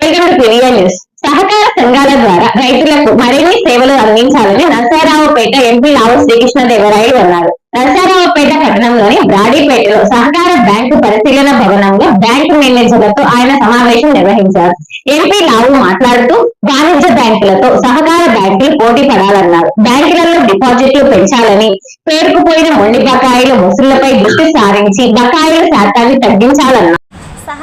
Welcome సహకార సంఘాల ద్వారా రైతులకు మరిన్ని సేవలు అందించాలని నరసారావుపేట ఎంపీ లావు శ్రీకృష్ణదేవరాయలు అన్నారు. నరసారావుపేట పట్టణంలోని బ్రాడీపేటలో సహకార బ్యాంకు పరిశీలన భవనంలో బ్యాంకు మేనేజర్లతో ఆయన సమావేశం నిర్వహించారు. ఎంపీ లావు మాట్లాడుతూ వాణిజ్య బ్యాంకులతో సహకార బ్యాంకులు పోటీ పడాలన్నారు. బ్యాంకులలో డిపాజిట్లు పెంచాలని పేరుకుపోయిన మొండి బకాయిల ముసుళ్ళపై దృష్టి సారించి బకాయిల శాతాన్ని తగ్గించాలన్నారు.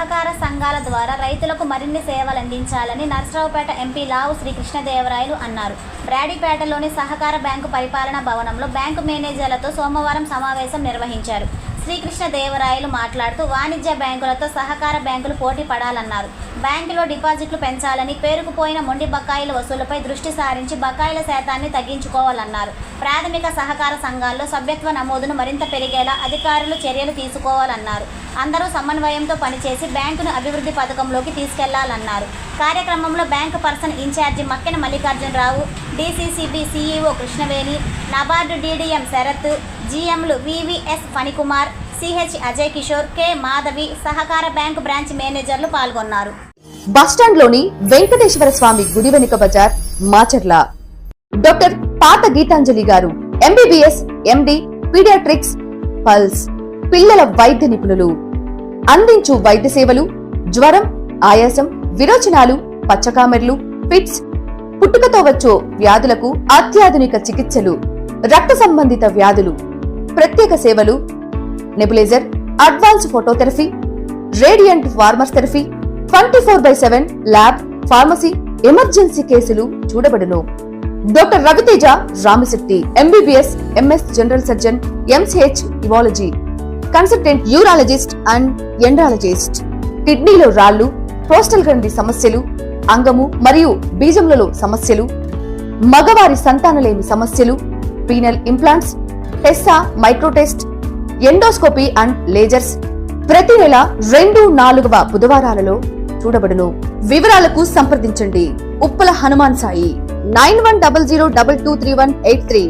సహకార సంఘాల ద్వారా రైతులకు మరిన్ని సేవలు అందించాలని నర్సరావుపేట ఎంపీ లావు శ్రీకృష్ణదేవరాయలు అన్నారు. బ్రాడీపేటలోని సహకార బ్యాంకు పరిపాలనా భవనంలో బ్యాంకు మేనేజర్లతో సోమవారం సమావేశం నిర్వహించారు. శ్రీకృష్ణదేవరాయలు మాట్లాడుతూ వాణిజ్య బ్యాంకులతో సహకార బ్యాంకులు పోటీ పడాలన్నారు. బ్యాంకులో డిపాజిట్లు పెంచాలని పేరుకుపోయిన మొండి బకాయిల వసూలుపై దృష్టి సారించి బకాయిల శాతాన్ని తగ్గించుకోవాలన్నారు. ప్రాథమిక సహకార సంఘాల్లో సభ్యత్వ నమోదును మరింత పెరిగేలా అధికారులు చర్యలు తీసుకోవాలన్నారు. అందరూ సమన్వయంతో పనిచేసి బ్యాంకును అభివృద్ధి పథకంలోకి తీసుకెళ్ళాలన్నారు. కార్యక్రమంలో bank person incharge Makkena Mallikarjunarao DCCB CEO Krishnaveni NABARD DDM Sarath జీఎంలు VVS Phanikumar CH Ajay Kishore K Madhavi సహకార బ్యాంకు బ్రాంచ్ మేనేజర్లు పాల్గొన్నారు. బస్టాండ్లోని వెంకటేశ్వర స్వామి గుడి వెనుక బజార్ మాచర్ల. డాక్టర్ పాత గీతాంజలి గారు ఎంబీబీఎస్ ఎండి పీడియాట్రిక్స్ పల్స్. పిల్లల వైద్య నిపుణులు. అందించు వైద్య సేవలు జ్వరం ఆయాసం విరోచనాలు పచ్చకామెర్లు ఫిట్స్. పుట్టుకతో వచ్చే వ్యాధులకు అత్యాధునిక చికిత్సలు రక్త సంబంధిత వ్యాధులు. ప్రత్యేక సేవలు nebuliser advance phototherapy radiant warmers therapy twenty four by seven lab pharmacy emergency కేసులు చూడబడును. Doctor Raviteja Ramasetti MBBS MS general surgeon MCH urology consultant urologist and andrologist. కిడ్నీలో రాళ్ళు ప్రోస్టల్ గ్రంథి సమస్యలు అంగము మరియు బీజములలో సమస్యలు మగవారి సంతానలేమి సమస్యలు penile implants TESA microtest endoscopy and lasers ప్రతి నెల రెండు నాలుగవ బుధవారాలలో చూడబడును. వివరాలకు సంప్రదించండి. Uppala Hanuman Sai nine one double zero double two three one eight three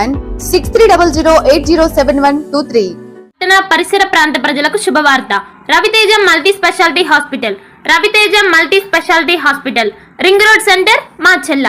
and six three double zero eight zero seven one two three. పట్టణ పరిసర ప్రాంత ప్రజలకు శుభవార్త. Raviteja multi speciality hospital. Raviteja multi speciality hospital. Ring road centre మా చెల్ల